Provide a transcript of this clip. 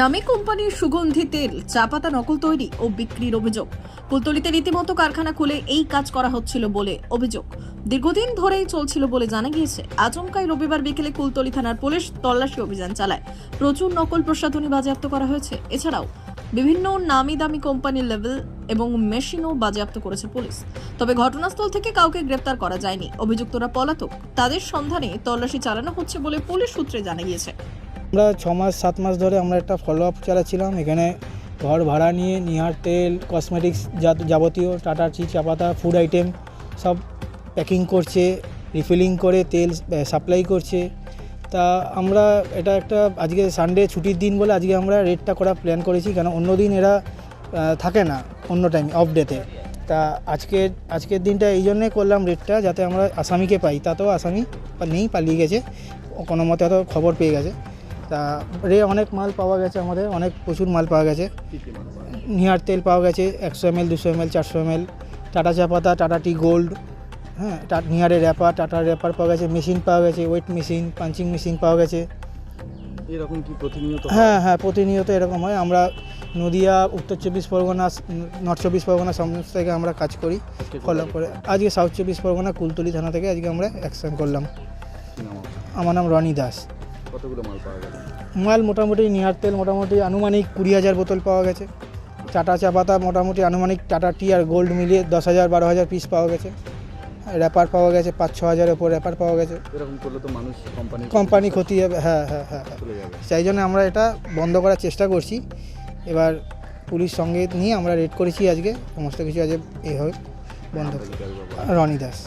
নামী কোম্পানির সুগন্ধি তেল, চা পাতা নকল তৈরি ও বিক্রির অভিযোগ। কুলতলিতে রীতিমতো কারখানা খুলে এই কাজ করা হচ্ছিল বলে অভিযোগ। দীর্ঘদিন ধরেই চলছিল বলে জানা গিয়েছে, আচমকাই রবিবার বিকেলে কুলতলি থানার পুলিশ তল্লাশি অভিযান চালায়। প্রচুর নকল প্রসাধনী বাজেয়াপ্ত করা হয়েছে। এছাড়াও বিভিন্ন নামি দামি কোম্পানির লেভেল এবং মেশিনও বাজেয়াপ্ত করেছে পুলিশ। তবে ঘটনাস্থল থেকে কাউকে গ্রেপ্তার করা যায়নি। অভিযুক্তরা পলাতক। তাদের সন্ধানে তল্লাশি চালানো হচ্ছে বলে পুলিশ সূত্রে জানা গিয়েছে। আমরা ছ মাস, সাত মাস ধরে আমরা একটা ফলো আপ চালাচ্ছিলাম। এখানে ঘর ভাড়া নিয়ে, নিহার তেল কসমেটিক্স যাবতীয়, টাটা চি চা পাতা ফুড আইটেম সব প্যাকিং করছে রিফিলিং করে, তেল সাপ্লাই করছে। তা আমরা এটা একটা, আজকে সানডে ছুটির দিন বলে আজকে আমরা রেটটা করা প্ল্যান করেছি, কেন অন্য দিন এরা থাকে না অন্য টাইম অফ ডেতে তা আজকে, আজকের দিনটা এই জন্যে করলাম রেটটা যাতে আমরা আসামিকে পাই। তাতেও আসামি নেই, পালিয়ে গেছে। কোনো মতে হয়তো খবর পেয়ে গেছে। তা রে অনেক মাল পাওয়া গেছে আমাদের অনেক প্রচুর মাল পাওয়া গেছে। নিহার তেল পাওয়া গেছে একশো এম এল দুশো এম এল চারশো এম এল টাটা চা পাতা টাটা টি গোল্ড হ্যাঁ নিহারের র্যাপার টাটার র্যাপার পাওয়া গেছে মেশিন পাওয়া গেছে ওয়েট মেশিন পাঞ্চিং মেশিন পাওয়া গেছে। এরকম কি প্রতিনিয়ত হ্যাঁ? হ্যাঁ প্রতিনিয়ত এরকম হয়। আমরা নদিয়া উত্তর চব্বিশ পরগনা নর্থ চব্বিশ পরগনা সমস্ত থেকে আমরা কাজ করি। ফলো করে আজকে সাউথ চব্বিশ পরগনা কুলতলি থানা থেকে আজকে আমরা অ্যাকশন করলাম? আমার নাম রনি দাস। কতগুলো মাল পাওয়া গেল মাল মোটামুটি নিহার তেল মোটামুটি আনুমানিক কুড়ি হাজার বোতল পাওয়া গেছে। টাটা চা পাতা মোটামুটি আনুমানিক টাটা টি আর গোল্ড মিলিয়ে দশ হাজার বারো হাজার পিস পাওয়া গেছে। র্যাপার পাওয়া গেছে পাঁচ ছ হাজারের ওপর র্যাপার পাওয়া গেছে। এরকম করলে তো মানুষ কোম্পানি কোম্পানি ক্ষতি হবে হ্যাঁ হ্যাঁ হ্যাঁ হ্যাঁ। সেই জন্য আমরা এটা বন্ধ করার চেষ্টা করছি। এবার পুলিশ সঙ্গে নিয়ে আমরা রেড করেছি আজকে। সমস্ত কিছু আজকে এভাবে বন্ধ? রনি দাস